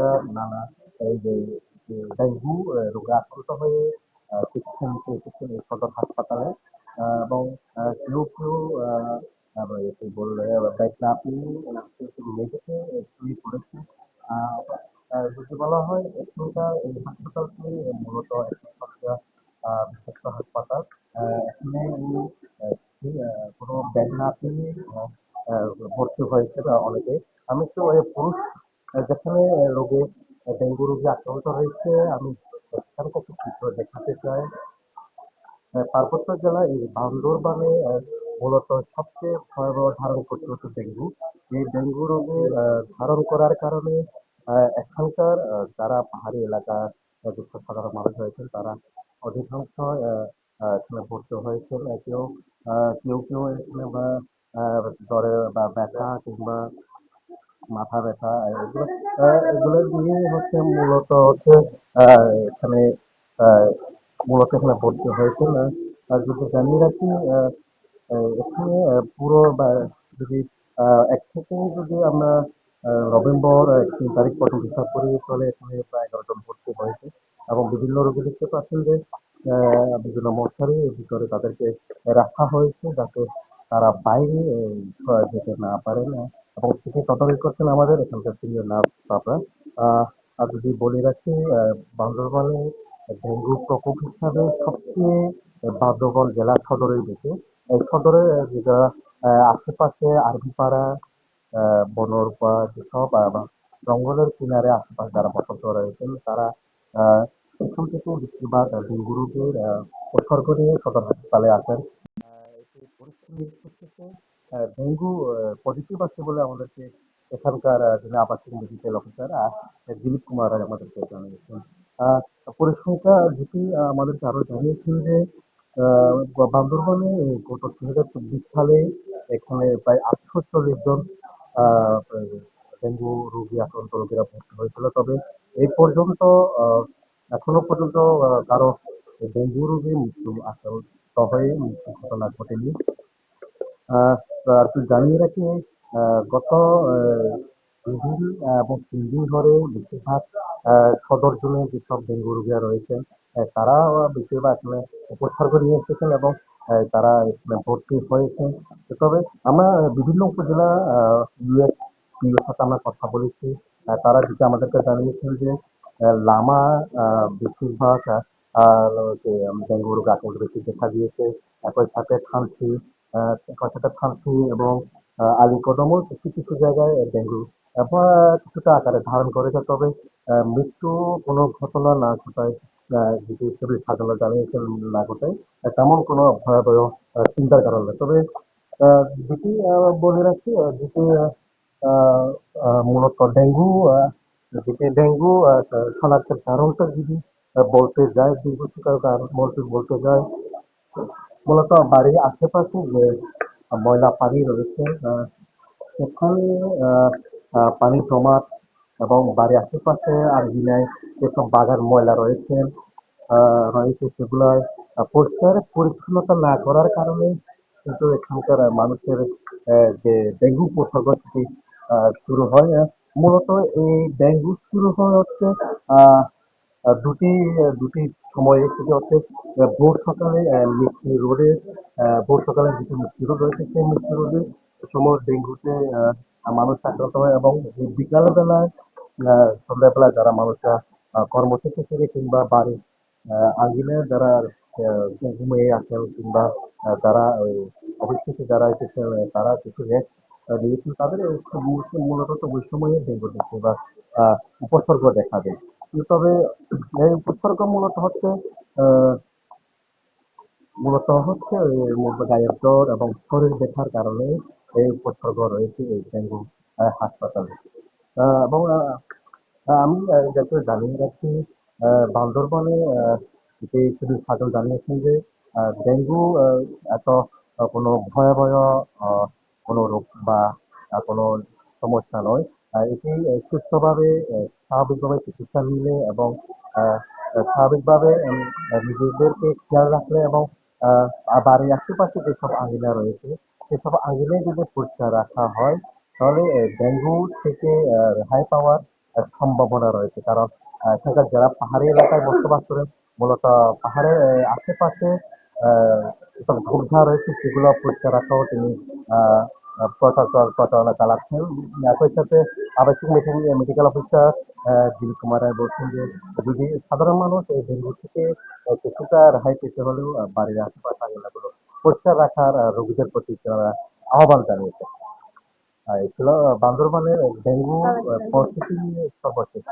রোগীরা নানা এই যে ডেঙ্গু রোগে আক্রান্ত হয়ে চিকিৎসা নিতে এসেছেন এই সদর হাসপাতালে এবং কেউ কেউ বললে ব্যাকআপি মেঝেতে শুয়ে পড়েছে যদি বলা হয় এখানকার এই হাসপাতালটি মূলত একটি বিশেষ হাসপাতাল এখানে কোনো ব্যাগ না পেয়ে ভর্তি হয়েছে অনেকে আমি এই পুরুষ যেখানে রোগে ডেঙ্গু রোগে আক্রান্ত হয়েছে, আমি সেখানকার একটু চিত্র দেখাতে চাই। পার্বত্য জেলা এই বান্দরবানে মূলত সবচেয়ে ভয়াবহ ধারণ করতে হচ্ছে ডেঙ্গু। এই ডেঙ্গু রোগে ধারণ করার কারণে এখানকার যারা পাহাড়ি এলাকা যুক্ত সাধারণ মানুষ রয়েছেন, তারা অধিকাংশ এখানে ভর্তি হয়েছেন। কেউ কেউ কেউ এখানে বা জ্বরে বা ব্যথা কিংবা মাথা ব্যথা এগুলো এগুলো নিয়ে হচ্ছে মূলত হচ্ছে এখানে মূলত এখানে ভর্তি হয়েছেন আহ, আর যদি জানিয়ে রাখি এখানে পুরো বা যদি এক থেকে যদি আমরা নভেম্বর তিন তারিখ পর্যন্ত হিসাব করি তাহলে এখানে প্রায় এগারো জন ভর্তি হয়েছে। এবং বিভিন্ন রোগী দেখতে পাচ্ছেন যে বিভিন্ন মশারির ভিতরে তাদেরকে রাখা হয়েছে যাতে তারা বাইরে যেতে না পারে আহ, এবং সেটি তদারকি করছেন আমাদের? এখানকার সিনিয়র নার্স আহ, আর যদি বলে রাখি বান্দরবানে ডেঙ্গু প্রকোপ হিসাবে সবচেয়ে বান্দরবান জেলা সদরের দিকে এই সদরের যেটা আশেপাশে আরবিপাড়া বনরপা যেসব জঙ্গলের কিনারে আশেপাশে যারা বসবাস রয়েছেন তারা এখান থেকে বেশিরভাগ ডেঙ্গু রোগের আহ, উপসর্গ নিয়ে সদর হাসপাতালে আসেন। এই পরিস্থিতি ডেঙ্গু পজিটিভ আছে বলে আমাদেরকে এখানকার যিনি আবাসিক মেডিকেল অফিসার দিলীপ কুমার রায় আমাদেরকে জানিয়েছেন। পরিসংখ্যা যেটি আমাদেরকে আরও জানিয়েছেন যে বান্দরবানে গত দুই হাজার চব্বিশ সালে এখানে প্রায় আটশো চল্লিশ জন ডেঙ্গু রোগী আক্রান্ত রোগীরা ভর্তি হয়েছিল। তবে এই পর্যন্ত এখনও পর্যন্ত কারও ডেঙ্গু রোগী মৃত্যু আক্রান্ত হয়ে মৃত্যু ঘটনা ঘটেনি। আহ, জানিয়ে রাখি গত আহ, দুই দিন এবং তিন দিন ধরে বেশিরভাগ সদর জোনে যেসব ডেঙ্গু রোগীরা রয়েছেন তারা বেশিরভাগ উপসর্গ নিয়ে এসেছেন এবং তারা এখানে ভর্তি হয়েছেন। তবে আমরা বিভিন্ন উপজেলা ইউএস ইউএস সাথে আমরা কথা বলেছি। তারা যেটা আমাদেরকে জানিয়েছেন যে লামা বেশিরভাগ ডেঙ্গু রোগ আক্রান্ত বেশি দেখা দিয়েছে একই সাথে খান্সি সাথে খান্সি এবং আলীকদমও কিছু কিছু জায়গায় ডেঙ্গু। কিছুটা আকারে ধারণ করেছে, তবে মৃত্যু কোনো ঘটনা না ঘটায় যেটি সিভিল সার্জনরা জানিয়েছেন না ঘটায় তেমন কোনো ভয়াবহ চিন্তার কারণ নেই। তবে যেটি বলে রাখি যেটি মূলত ডেঙ্গু যেটি ডেঙ্গু শনাক্তের কারণটা যদি বলতে যায় শিকার কারণ বলতে বলতে যায় মূলত বাড়ির আশেপাশে যে ময়লা পানি রয়েছে সেখানে পানি জমাট এবং বাড়ির আশেপাশে আর গিনায় যেসব বাগান ময়লা রয়েছে রয়েছে সেগুলো পরিষ্কার পরিচ্ছন্নতা না করার কারণে কিন্তু এখানকার মানুষের যে ডেঙ্গু উপসর্গ শুরু হয়। মূলত এই ডেঙ্গু শুরু হয় হচ্ছে দুটি দুটি সময়ে সেটি হচ্ছে ভোর সকালে মিষ্টি রোডে ভোর সকালে যেটি মিষ্টি রোড রয়েছে। সেই মিষ্টি রোডে সময় ডেঙ্গুতে মানুষ আক্রান্ত হয় এবং এই বিকাল বেলায় সন্ধ্যাবেলা যারা মানুষরা কর্মসূচি থেকে কিংবা বাড়ি আহ, আঙ্গিনে যারা ঘুমিয়ে আসেন কিংবা তারা ওই অফিস থেকে যারা এসেছেন তারা কিছু রেস্ট নিয়েছেন। তাদের মূলত ওই সময়ে ডেঙ্গু বা উপসর্গ দেখা দেয়। তবে এই উপসর্গ মূলত হচ্ছে মূলত হচ্ছে গায়ের জ্বর এবং শরীর ব্যথার কারণে এই উপসর্গ রয়েছে এই ডেঙ্গু হাসপাতালে। এবং আমি যাতে জানিয়ে রাখি আহ, বান্দরবানে যে সিভিল সার্জন জানিয়েছেন যে ডেঙ্গু এত কোনো ভয়াবহ কোনো রোগ বা কোনো সমস্যা নয়। এটি সুস্থভাবে স্বাভাবিকভাবে চিকিৎসা নিলে এবং আহ, স্বাভাবিকভাবে নিজেদেরকে খেয়াল রাখলে এবং আহ, বাড়ির আশেপাশে যেসব আঙ্গিনা রয়েছে সেসব আঙ্গিনায় যদি পরিষ্কার রাখা হয় তাহলে ডেঙ্গু থেকে রেহাই পাওয়ার সম্ভাবনা রয়েছে। কারণ আহ, এখানকার যারা পাহাড়ি এলাকায় বসবাস করেন মূলত পাহাড়ের আশেপাশে আহ, যেসব ঝোপঝাড় রয়েছে সেগুলো পরিষ্কার রাখাও তিনি প্রচার প্রচারণা চালাচ্ছেন একই সাথে আবাসিক মেডিকেল অফিসার দিল কুমার রায় বলছেন যে, যদি সাধারণ মানুষ এই ডেঙ্গু থেকে কিছুটা রেহাই পেতে হলেও বাড়ির আশেপাশে এলাকাগুলো পরিষ্কার রাখার রোগীদের প্রতি তারা আহ্বান জানিয়েছে ছিল বান্দরবানের ডেঙ্গু পরিস্থিতি নিয়ে সর্বশেষ।